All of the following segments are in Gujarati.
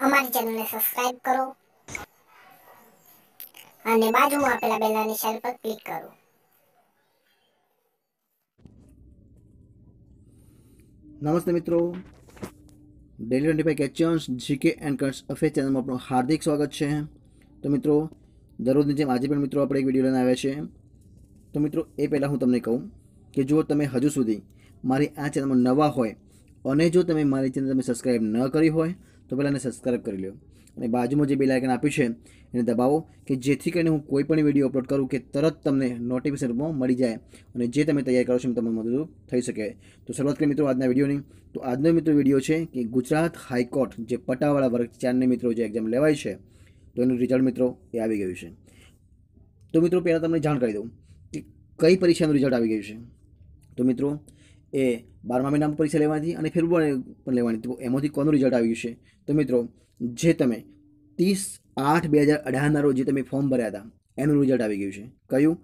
અમારી ચેનલને સબસ્ક્રાઇબ કરો. અને બાજુમાં આપેલા બેલના નિશાન પર ક્લિક કરો. નમસ્તે મિત્રો. Daily twenty five questions GK and currents affair ચેનલમાં આપણું હાર્દિક સ્વાગત છે. તો મિત્રો, દરરોજની જેમ આજે પણ મિત્રો આપણે એક વીડિયો લઈને આવ્યા છે તો મિત્રો, એ પહેલાં હું તમને કહું કે જો તમે હજુ સુધી મારી આ ચેનલમાં નવા હોય અને જો તમે મારી ચેનલ તમે સબસ્ક્રાઈબ ન કરી હોય તો પહેલાં એને સબસ્ક્રાઈબ કરી લો અને બાજુમાં જે બેલ આઇકન આપ્યું છે, એને દબાવો કે જેથી કરીને હું કોઈ પણ વીડિયો અપલોડ કરું કે તરત તમને નોટિફિકેશનમાં મળી જાય અને જે તમે તૈયાર કરો છો તમને મદદ થઈ શકે. તો શરૂઆત કરીએ મિત્રો આજના વિડીયોની તો આજનો મિત્રો વીડિયો છે કે ગુજરાત હાઈકોર્ટ જે પટાવાળા વર્ગ ચારને મિત્રો જે એક્ઝામ લેવાય છે, તો એનું રિઝલ્ટ મિત્રો એ આવી ગયું છે. તો મિત્રો પહેલાં તમને જાણ કરી દઉં કે કઈ પરીક્ષાનું રિઝલ્ટ આવી ગયું છે. તો મિત્રો, એ બારમા મહિનામાં પરીક્ષા લેવાની અને ફેબ્રુઆરી પણ લેવાની. તો એમાંથી કોનું રિઝલ્ટ આવ્યું છે? તો મિત્રો, જે તમે ત્રીસ આઠ બે હજાર અઢારના રોજ જે તમે ફોર્મ ભર્યા હતા, એનું રિઝલ્ટ આવી ગયું છે. કયું?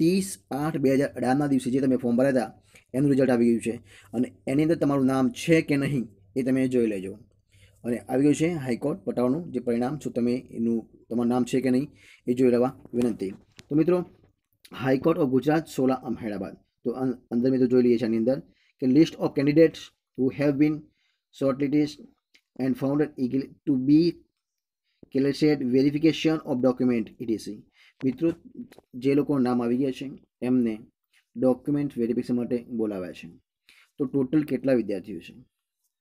ત્રીસ આઠ બે હજાર અઢારના દિવસે જે તમે ફોર્મ ભર્યા હતા, એનું રિઝલ્ટ આવી ગયું છે. અને એની અંદર તમારું નામ છે કે નહીં એ તમે જોઈ લેજો. અને આવી ગયું છે હાઈકોર્ટ પટાવાનું જે પરિણામ, શું તમે એનું, તમારું નામ છે કે નહીં એ જોઈ લેવા વિનંતી. તો મિત્રો, high court of Gujarat Sola Ahmedabad તો અંદર મિત્રો જોઈ લઈએ છીએ આની અંદર. કે list of candidates who have been shortlist and founded Eagle to be called verification of document etc મિત્રો જે લોકો નામ આવી ગયા છે એમને ડોક્યુમેન્ટ વેરિફિકેશન માટે બોલાવ્યા છે। તો ટોટલ કેટલા વિદ્યાર્થીઓ છે?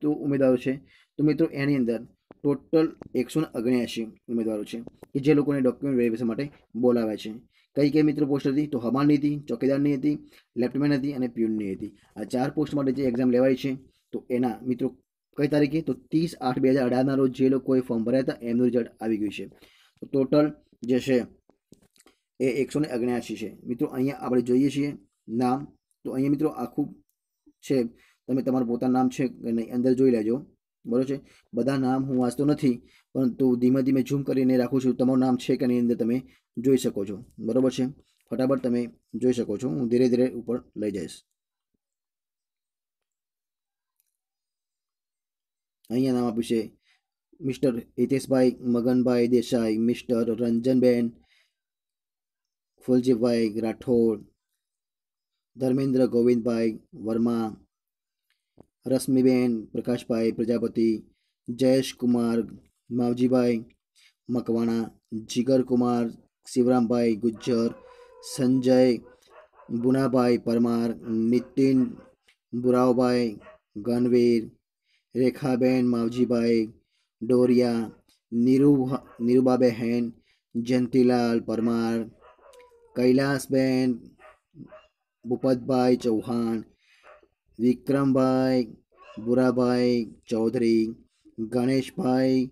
તો ઉમેદવારો છે, તો મિત્રો એની અંદર ટોટલ એકસો ને ઓગણ્યાસી ઉમેદવારો છે, કે જે લોકોને ડોક્યુમેન્ટ વેરિફિકેશન માટે બોલાવ્યા છે। કઈ કઈ મિત્રો પોસ્ટ હતી? તો હમાની હતી, ચોકીદારની હતી, લેફ્ટમેન હતી અને પ્યુનની હતી. આ ચાર પોસ્ટ માટે જે એક્ઝામ લેવાય છે, તો એના મિત્રો કઈ તારીખે? તો ત્રીસ આઠ બે હજાર અઢારના રોજ જે લોકોએ ફોર્મ ભર્યા હતા, એમનું રિઝલ્ટ આવી ગયું છે. તો ટોટલ જે છે, એ એકસો ને ઓગણ્યાસી છે. મિત્રો, અહીંયા આપણે જોઈએ છીએ નામ. તો અહીંયા મિત્રો આખું છે, તમે તમારું પોતાનું નામ છે કે નહીં અંદર જોઈ લેજો. બરોબર છે? બધા નામ હું વાંચતો નથી, પરંતુ ધીમે ધીમે ઝૂમ કરીને રાખું છું. તમારું નામ છે કે નહીં અંદર તમે જોઈ શકો છો. બરોબર છે? ફટાફટ તમે જોઈ શકો છો. હું ધીરે ધીરે ઉપર લઈ જઈશ. અહીંયા નામ આપ્યું છે. Mister Hiteshbhai, Maganbhai Desai, mister Ranjanben Phuljibhai Rathod, Dharmendra Govindbhai Verma Rashmiben, Prakashbhai, Prajapati, Jayeshkumar, Mavjibhai, Makwana, Jigarkumar, Shivrambhai Gujjar, Sanjay, Bunabhai Parmar, Nitin, Buravbhai Ganvir, Rekhaben, Mavjibhai Doriya, Niru Nirubaben Jayantilal Parmar, Kailasben, Bhupatbhai Chauhan Vikram bhai, Bura bhai, Chaudhary, Ganesh bhai,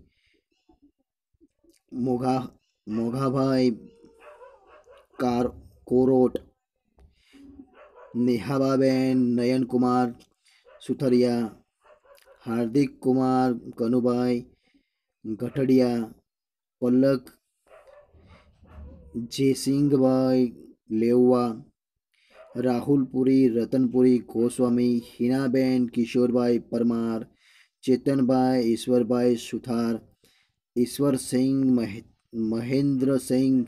Mogha Mogha bhai, car, कोरोट नेहाबाबेन Nayan Kumar, सुथरिया, Hardik Kumar Kanubhai गठड़िया Palak Jaysinh bhai लेवा રાહુલપુરી રતનપુરી ગોસ્વામી હિનાબેન કિશોરભાઈ પરમાર ચેતનભાઈ ઈશ્વરભાઈ સુથાર ઈશ્વરસિંહ મહે મહેન્દ્રસિંહ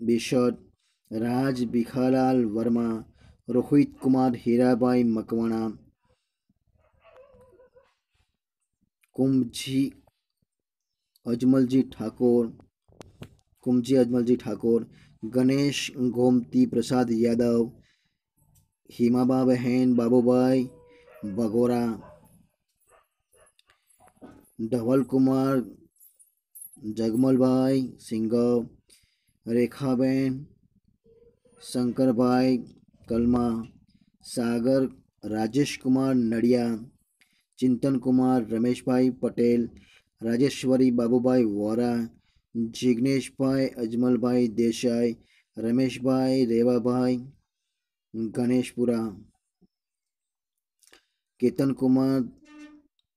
બિશટ રાજ ભીખાલાલ વર્મા રોહિત કુમાર હીરાભાઈ મકવાણા કુમજી અજમલજી ઠાકોર કુમજી અજમલજી ઠાકોર ગણેશ ગોમતી પ્રસાદ યાદવ હિમાબા બહેન બાબુભાઈ બગોરા ધવલકુમાર જગમલભાઈ સિંઘવ રેખાબેન શંકરભાઈ કલમા સાગર રાજેશકુમાર નડિયા ચિંતનકુમાર રમેશભાઈ પટેલ રાજેશ્વરી બાબુભાઈ વોરા જિગ્નેશભાઈ અજમલભાઈ દેસાઈ રમેશભાઈ રેવાભાઈ ગણેશપુરા, કેતનકુમાર,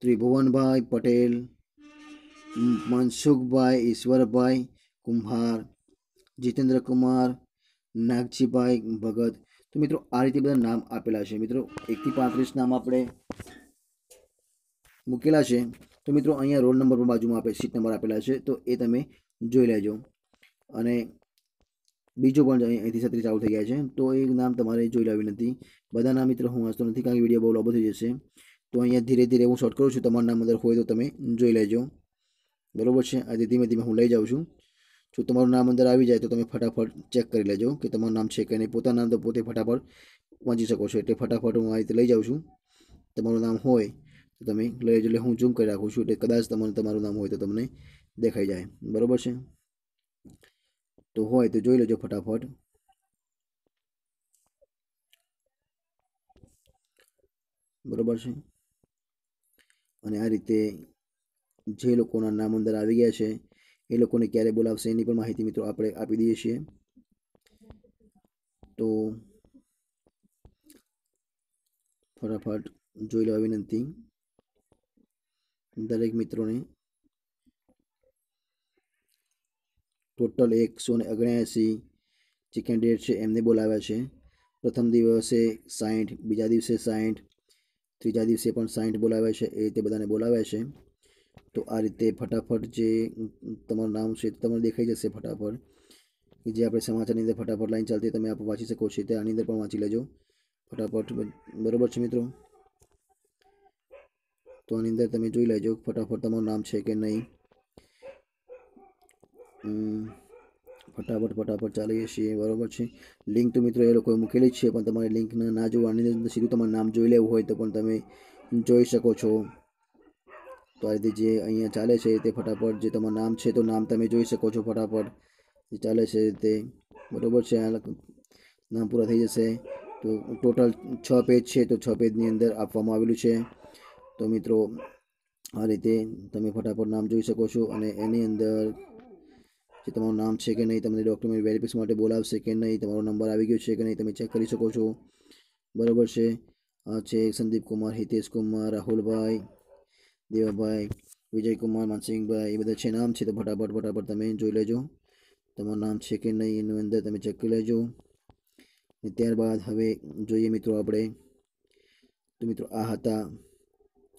ત્રિભુવનભાઈ પટેલ, મનસુખભાઈ, ઈશ્વરભાઈ કુંભાર, જીતેન્દ્રકુમાર, નાગજીભાઈ ભગત. તો મિત્રો, આ રીતે બધા નામ આપેલા છે. મિત્રો, એકથી પાંત્રીસ નામ આપણે મૂકેલા છે. તો મિત્રો, અહીંયા રોલ નંબર પણ બાજુમાં આપે, સીટ નંબર આપેલા છે. તો એ તમે જોઈ લેજો. અને બીજું પણ અહીં- અહીંથી છત્રીસ ચાલુ થઈ ગયા છે. તો એ નામ તમારે જોઈ લાવી નથી. બધાના મિત્રો હું વાંચતો નથી કારણ કે વીડિયો બહુ લાંબો થઈ જશે. તો અહીંયા ધીરે ધીરે હું શોર્ટ કરું છું. તમારું નામ અંદર હોય તો તમે જોઈ લેજો. બરોબર છે? આજે ધીમે ધીમે હું લઈ જાઉં છું. જો તમારું નામ અંદર આવી જાય તો તમે ફટાફટ ચેક કરી લેજો કે તમારું નામ છે કે નહીં. પોતાનું નામ તો પોતે ફટાફટ વાંચી શકો છો. એટલે ફટાફટ હું આ રીતે લઈ જાઉં છું. તમારું નામ હોય તો તમે લઈ એટલે હું ઝૂમ કરી રાખું છું. એટલે કદાચ તમને તમારું નામ હોય તો તમને દેખાઈ જાય. બરાબર છે? તો હોય તો જોઈ લેજો ફટાફટ બરોબર છે? અને આ રીતે જે લોકોના નામ અંદર આવી ગયા છે, એ લોકોને ક્યારે બોલાવશે એની પણ માહિતી મિત્રો આપણે આપી દઈએ છીએ. તો ફટાફટ જોઈ લેવા વિનંતી દરેક મિત્રોને ટોટલ એકસો ને ઓગણ્યાસી જે કેન્ડિડેટ છે, એમને બોલાવ્યા છે. પ્રથમ દિવસે સાઠ બીજા દિવસે સાઠ ત્રીજા દિવસે પણ સાઠ બોલાવ્યા છે, એ રીતે બધાને બોલાવ્યા છે. તો આ રીતે ફટાફટ જે તમારું નામ છે તમને દેખાઈ જશે ફટાફટ. જે આપણે સમાચારની અંદર ફટાફટ લાઈન ચાલતી તમે આપણે વાંચી શકો છો, તે આની અંદર પણ વાંચી લેજો. ફટાફટ બરોબર છે મિત્રો? તો આની અંદર તમે જોઈ લેજો ફટાફટ તમારું નામ છે કે નહીં. ફટાફટ ફટાફટ ચાલીએ છીએ, બરાબર છે. લિંક તો મિત્રો એ લોકોએ મૂકેલી જ છે, પણ તમારે લિંક ના જોવાની અંદર સીધું તમારું નામ જોઈ લેવું હોય તો પણ તમે જોઈ શકો છો. તો આ રીતે જે અહીંયા ચાલે છે તે ફટાફટ, જે તમારું નામ છે તો નામ તમે જોઈ શકો છો ફટાફટ. જે ચાલે છે તે, બરાબર છે, આ નામ પૂરા થઈ જશે. તો ટોટલ છ પેજ છે, તો છ પેજની અંદર આપવામાં આવેલું છે. તો મિત્રો, આ રીતે તમે ફટાફટ નામ જોઈ શકો છો અને એની અંદર જે તમારું નામ છે કે નહીં, તમને ડોક્યુમેન્ટ વેરિફિકેશન માટે બોલાવશે કે નહીં, તમારો નંબર આવી ગયો છે કે નહીં, તમે ચેક કરી શકો છો. બરાબર છે? આ છે સંદીપ કુમાર, હિતેશ કુમાર, રાહુલભાઈ, દેવાભાઈ, વિજયકુમાર, માનસિંહભાઈ, એ બધા છે નામ છે, તો ફટાફટ ફટાફટ તમે જોઈ લેજો. તમારું નામ છે કે નહીં, એનું અંદર તમે ચેક કરી લેજો. અને ત્યારબાદ હવે જોઈએ મિત્રો આપણે, તો મિત્રો આ હતા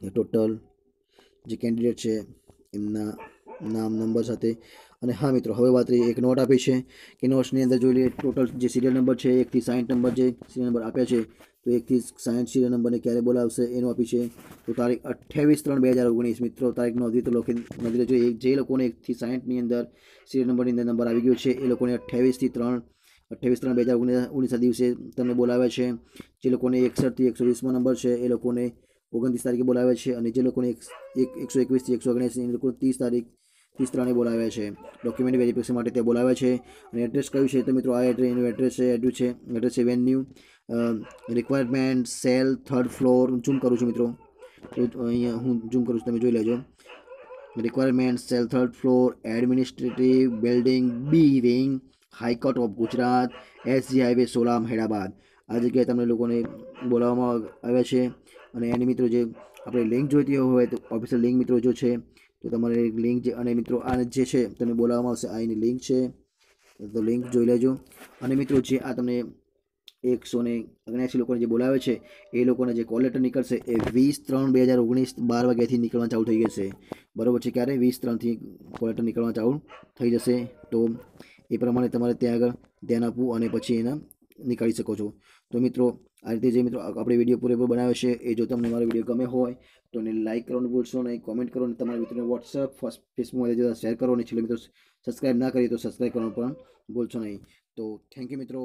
ટોટલ જે કેન્ડિડેટ છે, એમના નામ નંબર સાથે અને હા મિત્રો, હવે વાત રહી એક નોટ આપી છે કે નોટ્સની અંદર જોઈ લઈએ, ટોટલ જે સિરિયલ નંબર છે એકથી સાઠ નંબર જે સિરિયલ નંબર આપ્યા છે, તો એકથી સાઠ સિરિયલ નંબરને ક્યારે બોલાવશે એનું આપી છે. તો તારીખ અઠ્યાવીસ ત્રણ બે હજાર ઓગણીસ, મિત્રો, તારીખ નોંધી તો લખી નોંધી લેજો જે લોકોને એકથી સાઠની અંદર સિરિયલ નંબરની અંદર નંબર આવી ગયો છે, એ લોકોને અઠ્યાવીસથી ત્રણ, અઠ્યાવીસ ત્રણ બે હજાર ઓગણીસ ઓગણીસના દિવસે તમને બોલાવ્યા છે. જે લોકોને એકસઠથી એકસો વીસમાં નંબર છે, એ લોકોને ઓગણત્રીસ તારીખે બોલાવ્યા છે અને જે લોકોને એક એકસો એકવીસથી એકસો ઓગણીસ એ લોકોને ત્રીસ તારીખ ત્રીસ ત્રણે બોલાવ્યા છે. ડોક્યુમેન્ટ વેરિફિકેશન માટે તે બોલાવ્યા છે. અને એડ્રેસ કયું છે તો મિત્રો આ એડ્રેસ એનું એડ્રેસ છે એડ્રેસ છે એડ્રેસ છે venue requirement cell third floor zoom કરું છું મિત્રો. અહીંયા હું ઝૂમ કરું છું, તમે જોઈ લેજો. Requirement cell third floor administrative building B wing high court of Gujarat SG highway સોલામ Hyderabad આ જગ્યાએ તમને લોકોને બોલાવવામાં આવ્યા છે. અને એની મિત્રો જે આપણે લિંક જોઈતી હોય તો ઓફિશિયલ લિંક મિત્રો જો છે તો તમારે લિંક જે અને મિત્રો, આ જે છે, તમને બોલાવવામાં આવશે, આ એની લિંક છે. તો લિંક જોઈ લેજો. અને મિત્રો, જે આ તમને એકસો ને ઓગણ્યાસી લોકોને જે બોલાવે છે, એ લોકોને જે કોલ લેટર નીકળશે, એ વીસ ત્રણ બે હજાર ઓગણીસ બાર વાગ્યાથી નીકળવા ચાલુ થઈ જશે. બરોબર છે ક્યારે? વીસ ત્રણથી કોલ લેટર નીકળવા ચાલુ થઈ જશે. તો એ પ્રમાણે તમારે ત્યાં આગળ ધ્યાન આપવું અને પછી એના નીકાળી શકો છો. તો મિત્રો, આ રીતે જે મિત્રો આપણે વીડિયો પૂરેપૂરો બનાવ્યો છે, એ જો તમને મારો વીડિયો ગમે હોય, તો એને લાઇક કરવાનું ભૂલશો નહીં કોમેન્ટ કરો અને તમારા મિત્રોને વોટ્સઅપ ફેસબુકમાં જતા શેર કરો. અને છેલ્લે મિત્રો સબસ્ક્રાઈબ ના કરીએ તો સબસ્ક્રાઈબ કરવાનું પણ ભૂલશો નહીં. તો થેન્ક યુ મિત્રો.